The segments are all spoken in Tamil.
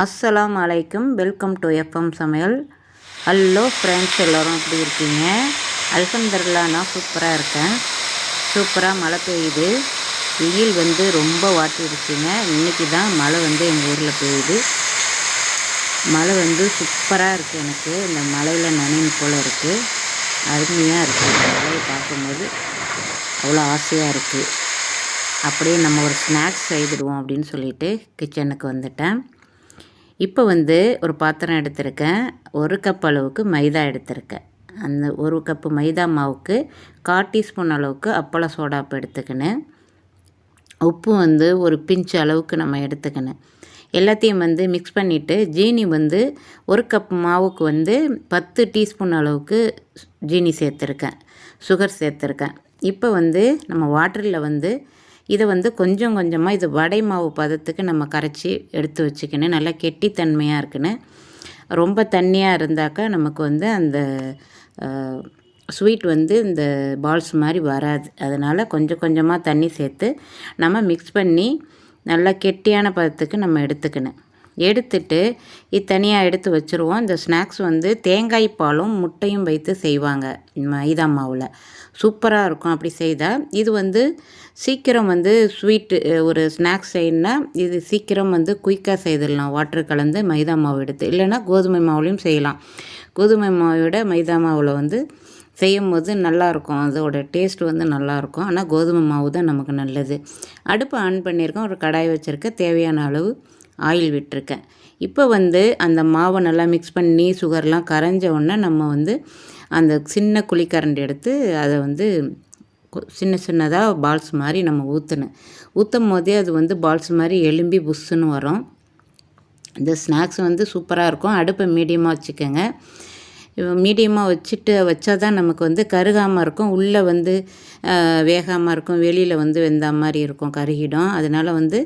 அஸ்ஸலாம் அலைக்கும். வெல்கம் டு எஃப்எம் சமையல். ஹலோ ஃப்ரெண்ட்ஸ் எல்லோரும் எப்படி இருக்கீங்க? அல்ஹம்துலில்லாஹ் நான் சூப்பராக இருக்கேன். சூப்பராக மழை பெய்யுது. வெயில் வந்து ரொம்ப வாட்டிடுச்சுங்க இன்றைக்கி தான் மழை வந்து எங்கள் ஊரில் பெய்யுது. மழை வந்து சூப்பராக இருக்குது எனக்கு. இந்த மலையில் நனையும் போல் இருக்குது அருமையாக இருக்குது இந்த பார்க்கும்போது அவ்வளோ ஆசையாக இருக்குது அப்படியே நம்ம ஒரு ஸ்நாக்ஸ் செய்துடுவோம் அப்படின்னு சொல்லிட்டு கிச்சனுக்கு வந்துட்டேன். இப்போ வந்து ஒரு பாத்திரம் எடுத்திருக்கேன். ஒரு கப் அளவுக்கு மைதா எடுத்திருக்கேன். அந்த ஒரு கப்பு மைதா மாவுக்கு கால் டீஸ்பூன் அளவுக்கு அப்பள சோடாப்பு எடுத்துக்கினேன். உப்பு வந்து ஒரு பிஞ்ச் அளவுக்கு நம்ம எடுத்துக்கினேன். எல்லாத்தையும் வந்து மிக்ஸ் பண்ணிவிட்டு ஜீனி வந்து ஒரு கப் மாவுக்கு வந்து பத்து டீஸ்பூன் அளவுக்கு ஜீனி சேர்த்துருக்கேன். சுகர் சேர்த்துருக்கேன். இப்போ வந்து நம்ம வாட்டரில் வந்து இதை வந்து கொஞ்சம் கொஞ்சமாக இது வடை மாவு பதத்துக்கு நம்ம கரைச்சி எடுத்து வச்சுக்கணும் நல்லா கெட்டித்தன்மையாக இருக்குன்னு. ரொம்ப தண்ணியாக இருந்தாக்கா நமக்கு வந்து அந்த ஸ்வீட் வந்து இந்த பால்ஸ் மாதிரி வராது. அதனால் கொஞ்சம் கொஞ்சமாக தண்ணி சேர்த்து நம்ம மிக்ஸ் பண்ணி நல்லா கெட்டியான பதத்துக்கு நம்ம எடுத்துக்கணும். எடுத்துட்டு இது தனியாக எடுத்து வச்சுருவோம். இந்த ஸ்நாக்ஸ் வந்து தேங்காய் பாலும் முட்டையும் வைத்து செய்வாங்க. மைதா மாவில். சூப்பராக இருக்கும் அப்படி செய்தால் இது வந்து சீக்கிரம் வந்து ஸ்வீட்டு ஒரு ஸ்நாக்ஸ் செய்யணுன்னா இது சீக்கிரம் வந்து குயிக்காக செய்திடலாம். வாட்டர் கலந்து மைதா மாவு எடுத்து. இல்லைன்னா கோதுமை மாவுலேயும் செய்யலாம். கோதுமை மாவோட மைதா மாவில் வந்து செய்யும் போது நல்லாயிருக்கும் அதோட டேஸ்ட் வந்து நல்லாயிருக்கும் ஆனால் கோதுமை மாவு தான் நமக்கு நல்லது. அடுப்பை ஆன் பண்ணியிருக்கோம். ஒரு கடாய் வச்சுருக்க. தேவையான அளவு ஆயில் விட்டுருக்கேன். இப்போ வந்து அந்த மாவை நல்லா மிக்ஸ் பண்ணி சுகர்லாம் கரைஞ்ச உடனே நம்ம வந்து அந்த சின்ன குழிக்கரண்டி எடுத்து அதை வந்து சின்ன சின்னதாக பால்ஸ் மாதிரி நம்ம ஊற்றணும் ஊற்றும் போதே அது வந்து பால்ஸ் மாதிரி எலும்பி புஷ்ஷுன்னு வரும். இந்த ஸ்நாக்ஸ் வந்து சூப்பராக இருக்கும். அடுப்பை மீடியமாக வச்சுக்கோங்க. மீடியமாக வச்சுட்டு வச்சா தான் நமக்கு வந்து கருகாமல் இருக்கும். உள்ளே வந்து வேகாமல் இருக்கும். வெளியில் வந்து வெந்த மாதிரி இருக்கும். கருகிடும். அதனால் வந்து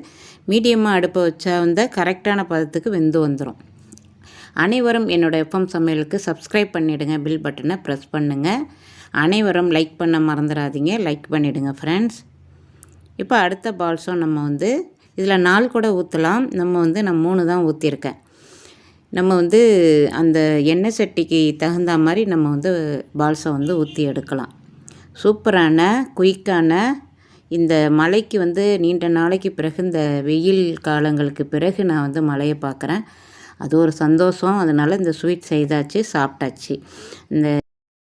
மீடியமாக அடுப்பை வச்சா வந்து கரெக்டான பதத்துக்கு வெந்து வந்துடும் அனைவரும் என்னோடய எஃப்எம் சமையலுக்கு சப்ஸ்கிரைப் பண்ணிவிடுங்க பில் பட்டனை ப்ரெஸ் பண்ணுங்கள் அனைவரும் லைக் பண்ண மறந்துடாதீங்க லைக் பண்ணிவிடுங்க ஃப்ரெண்ட்ஸ் இப்போ அடுத்த பால்ஸும் நம்ம வந்து இதில் நாலு கூட ஊற்றலாம் நம்ம வந்து நான் மூணு தான் ஊற்றிருக்கேன் நம்ம வந்து அந்த எண்ணெய் சட்டிக்கு தகுந்த மாதிரி நம்ம வந்து பால்ஸை வந்து ஊற்றி எடுக்கலாம். சூப்பரான குயிக்கான இந்த மலைக்கு வந்து நீண்ட நாளைக்கு பிறகு இந்த வெயில் காலங்களுக்கு பிறகு நான் வந்து மலையை பார்க்குறேன். அது ஒரு சந்தோஷம். அதனால் இந்த ஸ்வீட் செய்தாச்சு சாப்பிட்டாச்சு. இந்த